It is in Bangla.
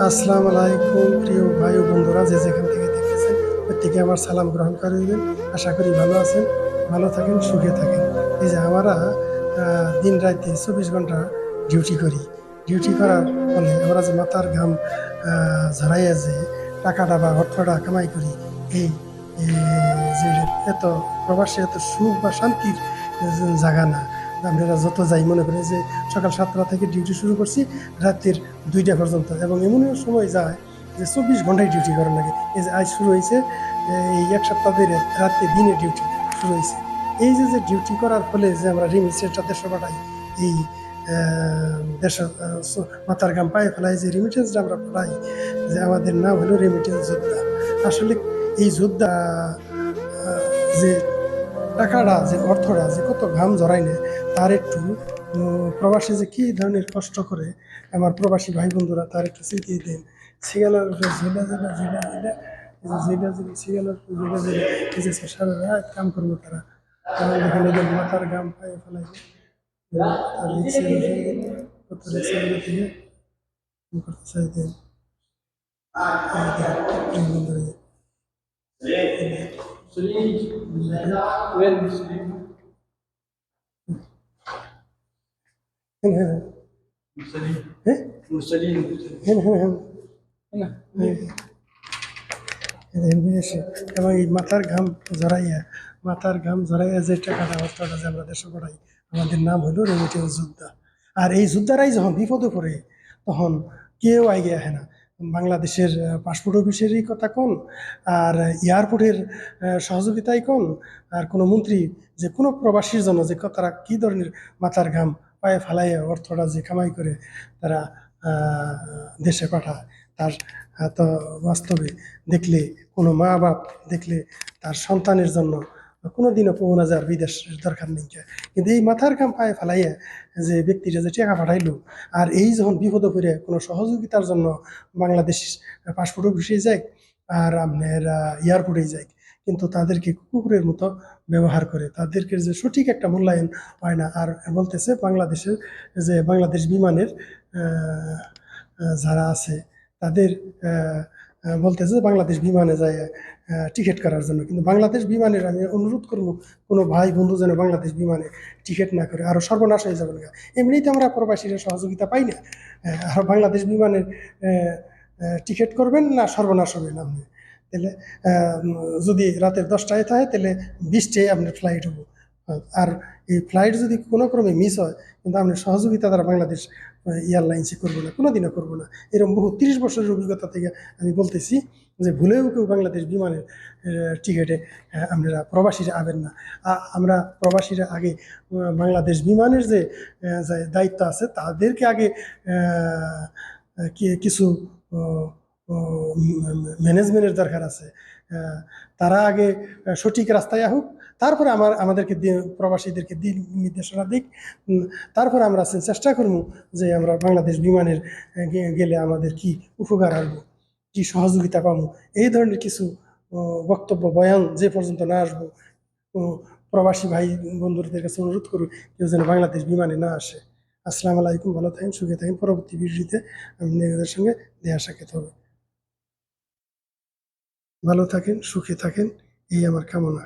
আসসালামু আলাইকুম, প্রিয় ভাই ও বন্ধুরা, যে যেখান থেকে দেখতেছেন, প্রত্যেকে আমার সালাম গ্রহণ করে দেবেন। আশা করি ভালো আছেন, ভালো থাকেন, সুখে থাকেন। এই যে আমরা দিন রাতে চব্বিশ ঘণ্টা ডিউটি করি। ডিউটি করার ফলে আমরা যে মাথার ঘাম ঝরাইয়া যে টাকাটা বা অর্থটা কামাই করি, এই যে এত প্রবাসে এত সুখ বা শান্তির জায়গা না আমরা যত যাই, মনে করি যে সকাল সাতটা থেকে ডিউটি শুরু করছি রাতের দুইটা পর্যন্ত। এবং এমনও সময় যায় যে চব্বিশ ঘন্টায় ডিউটি করার লাগে। এই যে আজ শুরু হয়েছে, এই এক সপ্তাহ ধরে রাত্রে দিনে ডিউটি শুরু হয়েছে। এই যে যে ডিউটি করার ফলে যে আমরা রিমিটেন্সটা দেড়শো পাঠাই, এই দেড়শো মাথার গাম পায়ে ফেলাই যে রিমিটেন্সটা আমরা পাঠাই, যে আমাদের নাম হলো রেমিটেন্স যোদ্ধা। আসলে এই যোদ্ধা যে টাকাটা, যে অর্থটা, যে কত ঘাম জড়াই নেয় তার একটু প্রবাসী যে কী ধরনের কষ্ট করে আমার প্রবাসী ভাই বন্ধুরা তার একটু স্মৃতি দেন সিগালার উপরে ঝিলা ঝিলা ঝিলা ঝিলা ঝিলা ঝিলি সিগালার উপরে ঝিলা ঝিলা এই যে সারা রাত কাম করব তারা এখানে যে মাথার গাম পায়ে ফেলাই করতে এই বন্ধুরা এবং এই মাথার ঘাম জড়াইয়া মাথার ঘাম জড়াইয়া যে টাকাটা অর্থটা যে আমরা দেশে করাই আমাদের নাম হলো রেমিটেন্স যোদ্ধা। আর এই যোদ্ধারাই যখন বিপদে পড়ে তখন কেউ আগে আসে না। বাংলাদেশের পাসপোর্ট অফিসেরই কথা কোন, আর এয়ারপোর্টের সহযোগিতাই কোন, আর কোনো মন্ত্রী যে কোনো প্রবাসীর জন্য যে তারা কী ধরনের মাথার ঘাম পায়ে ফেলাইয়া অর্থটা যে কামাই করে তারা দেশে পাঠায়, তার তো বাস্তবে দেখলে কোনো মা বাপ দেখলে তার সন্তানের জন্য কোনো দিনও পৌঁনা যাওয়ার বিদেশের দরকার নেই কিন্তু এই মাথার কাম পায়ে ফেলাইয়া যে ব্যক্তিটা যে টাকা পাঠাইলো, আর এই যখন বিপদে পড়ে কোনো সহযোগিতার জন্য বাংলাদেশ পাসপোর্ট অফিসে যায় আর আপনার এয়ারপোর্টে যায়, কিন্তু তাদেরকে কুকুরের মতো ব্যবহার করে, তাদেরকে যে সঠিক একটা মূল্যায়ন হয় না। আর বলতেছে বাংলাদেশের যে বাংলাদেশ বিমানের যারা আছে, তাদের বলতেছে বাংলাদেশ বিমানে যায় টিকিট করার জন্য। কিন্তু বাংলাদেশ বিমানের আমি অনুরোধ করব, কোনো ভাই বন্ধু যেন বাংলাদেশ বিমানে টিকিট না করে আরও সর্বনাশ হয়ে যাবে না। এমনিতে আমরা প্রবাসীরা সহযোগিতা পাই না। আর বাংলাদেশ বিমানের টিকিট করবেন না, সর্বনাশ হবেন আপনি। তাহলে যদি রাতের দশটায় থাকে, তাহলে বিশটায় আপনার ফ্লাইট হব। আর এই ফ্লাইট যদি কোনো ক্রমে মিস হয়, কিন্তু আপনি সহযোগিতা দ্বারা বাংলাদেশ এয়ারলাইন্সে করব না কোনো দিনও করব না। এরকম বহু তিরিশ বছরের অভিজ্ঞতা থেকে আমি বলতেছি যে ভুলেও কেউ বাংলাদেশ বিমানের টিকিটে আপনারা প্রবাসীরা আবেন না। আমরা প্রবাসীরা আগে বাংলাদেশ বিমানের যে দায়িত্ব আছে, তাদেরকে আগে কিছু ম্যানেজমেন্টের দরকার আছে। তারা আগে সঠিক রাস্তায় আসুক তারপরে আমার, আমাদেরকে প্রবাসীদেরকে দিক নির্দেশনা দিক তারপরে আমরা চেষ্টা করব যে আমরা বাংলাদেশ বিমানের গেলে আমাদের কি উপকার আসব, কি সহযোগিতা পাবো। এই ধরনের কিছু বক্তব্য, বয়ান যে পর্যন্ত না আসব প্রবাসী ভাই বন্ধুদের কাছে অনুরোধ করুন কেউ যেন বাংলাদেশ বিমানে না আসে। আসসালামু আলাইকুম, ভালো থাকেন, সুখে থাকেন। পরবর্তী ভিডিওতে আমি নিজেদের সঙ্গে দেহা সাক্ষাৎ হবে। ভালো থাকেন সুখে থাকেন এই আমার কামনা।